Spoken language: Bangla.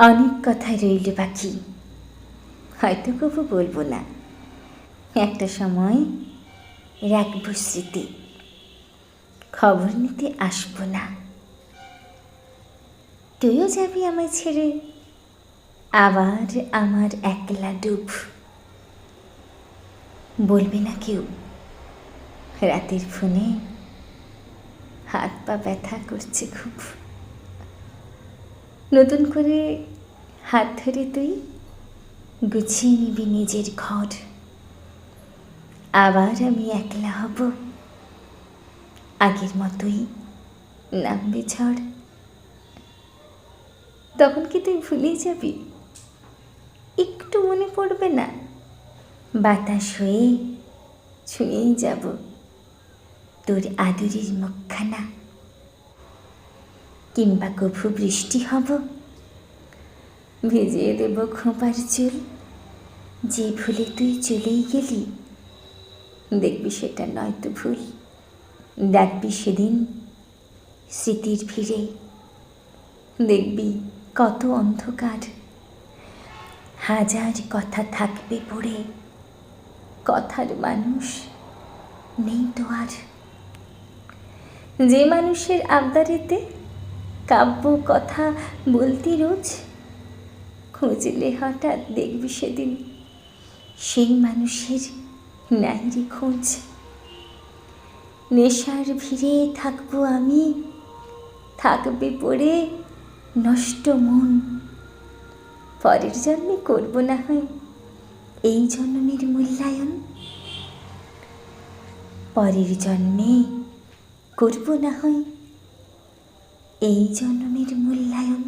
অনেক কথাই রইল বাকি হয়তো কবু বলব না। একটা সময় রাখব স্মৃতি। খবর নিতে আসব না। তুইও যাবি আমায় ছেড়ে। আবার আমার একলা ডুব। বলবে না কেউ। রাতের ফোনে হাত পা ব্যথা করছে খুব। নতুন করে হাত ধরে তুই গুছিয়ে নিবি নিজের ঘর। আবার আমি একলা হব। আগের মতোই নামবে ঝড়। তখন কি তুই ভুলেই যাবি? একটু মনে পড়বে না। বাতাস হয়ে ছুঁয়েই যাব। তোর আদুরির মুখখানা। কিংবা কভু বৃষ্টি হব। ভিজিয়ে দেব খোঁপার চুল। যে ভুলে তুই চলেই গেলি, দেখবি সেটা নয়তো ভুল। ডাকবি সেদিন স্মৃতির ভিড়ে। দেখবি কত অন্ধকার। হাজার কথা থাকবে পড়ে। কথার মানুষ নেই তো আর। যে মানুষের আবদারেতে কাব্য কথা বলতি রোজ। খুঁজলে হঠাৎ দেখবি সেদিন সেই মানুষের নাই রে খোঁজ। নেশার ভিড়ে থাকব আমি, থাকবে পড়ে নষ্ট মন। পরের জন্মে করব না হয় এই জন্মের মূল্যায়ন। পরের জন্মে করব না হয় এই জন্মের মূল্যায়ন